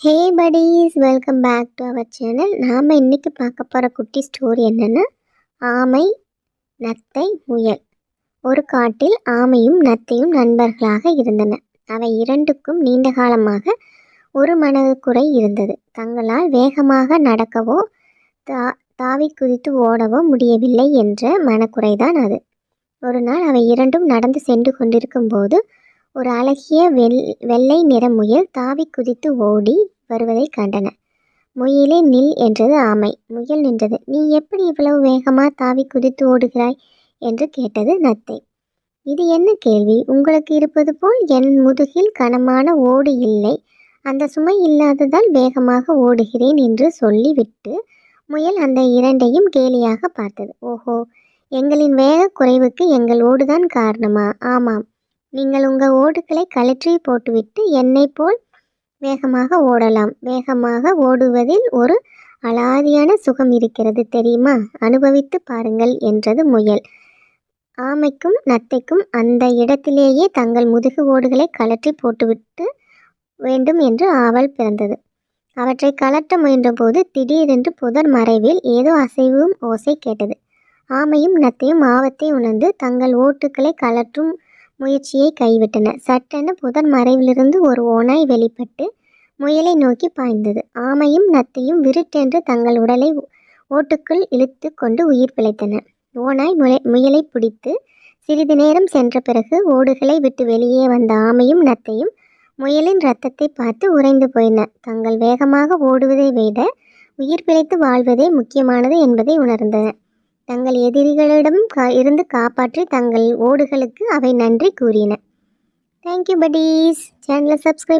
Hey buddies welcome back to our channel நாம் இன்றைக்கி பார்க்க போகிற குட்டி ஸ்டோரி என்னென்னா ஆமை நத்தை முயல். ஒரு காட்டில் ஆமையும் நத்தையும் நண்பர்களாக இருந்தன. அவை இரண்டுக்கும் நீண்ட காலமாக ஒரு மனது குறை இருந்தது. தங்களால் வேகமாக நடக்கவோ தா தாவி குதித்து ஓடவோ முடியவில்லை என்ற மனக்குறைதான் அது. ஒரு நாள் அவை இரண்டும் நடந்து சென்று கொண்டிருக்கும் போது ஒரு அழகிய வெள் வெள்ளை நிற முயல் தாவி குதித்து ஓடி வருவதை கண்டன. முயலே நில் என்றது ஆமை முயல் நின்றது. நீ எப்படி இவ்வளவு வேகமாக தாவி குதித்து ஓடுகிறாய்? என்று கேட்டது நத்தை. இது என்ன கேள்வி? உங்களுக்கு இருப்பது போல் என் முதுகில் கனமான ஓடு இல்லை. அந்த சுமை இல்லாததால் வேகமாக ஓடுகிறேன் என்று சொல்லிவிட்டு முயல் அந்த இரண்டையும் கேலியாக பார்த்தது. ஓஹோ எங்களின் வேக குறைவுக்கு எங்கள் ஓடுதான் காரணமா? ஆமாம் நீங்கள் உங்கள் ஓடுகளை கழற்றி போட்டுவிட்டு என்னை போல் வேகமாக ஓடலாம். வேகமாக ஓடுவதில் ஒரு அலாதியான சுகம் இருக்கிறது தெரியுமா? அனுபவித்து பாருங்கள் என்றது முயல். ஆமைக்கும் நத்தைக்கும் அந்த இடத்திலேயே தங்கள் முதுகு ஓடுகளை கழற்றி போட்டுவிட்டு வேண்டும் என்று ஆவல் பிறந்தது. அவற்றை கலட்ட முயன்றபோது திடீரென்று புதர் மறைவில் ஏதோ அசைவும் ஓசை கேட்டது. ஆமையும் நத்தையும் ஆபத்தை உணர்ந்து தங்கள் ஓட்டுகளை கலற்றும் முயற்சியை கைவிட்டன. சட்டென புதர் மறைவிலிருந்து ஒரு ஓனாய் வெளிப்பட்டு முயலை நோக்கி பாய்ந்தது. ஆமையும் நத்தையும் விருட்டென்று தங்கள் உடலை ஓட்டுக்குள் இழுத்து கொண்டு உயிர் பிழைத்தன ஓனாய் முளை முயலை பிடித்து சிறிது நேரம் சென்ற பிறகு ஓடுகளை விட்டு வெளியே வந்த ஆமையும் நத்தையும் முயலின் ரத்தத்தை பார்த்து உறைந்து போயின தங்கள் வேகமாக ஓடுவதை விட உயிர் பிழைத்து வாழ்வதே முக்கியமானது என்பதை உணர்ந்தன தங்கள் எதிரிகளிடம் இருந்து காப்பாற்றி தங்கள் ஓடுகளுக்கு அவை நன்றி கூறின. தேங்க்யூ படீஸ் சேனலை சப்ஸ்கிரைப்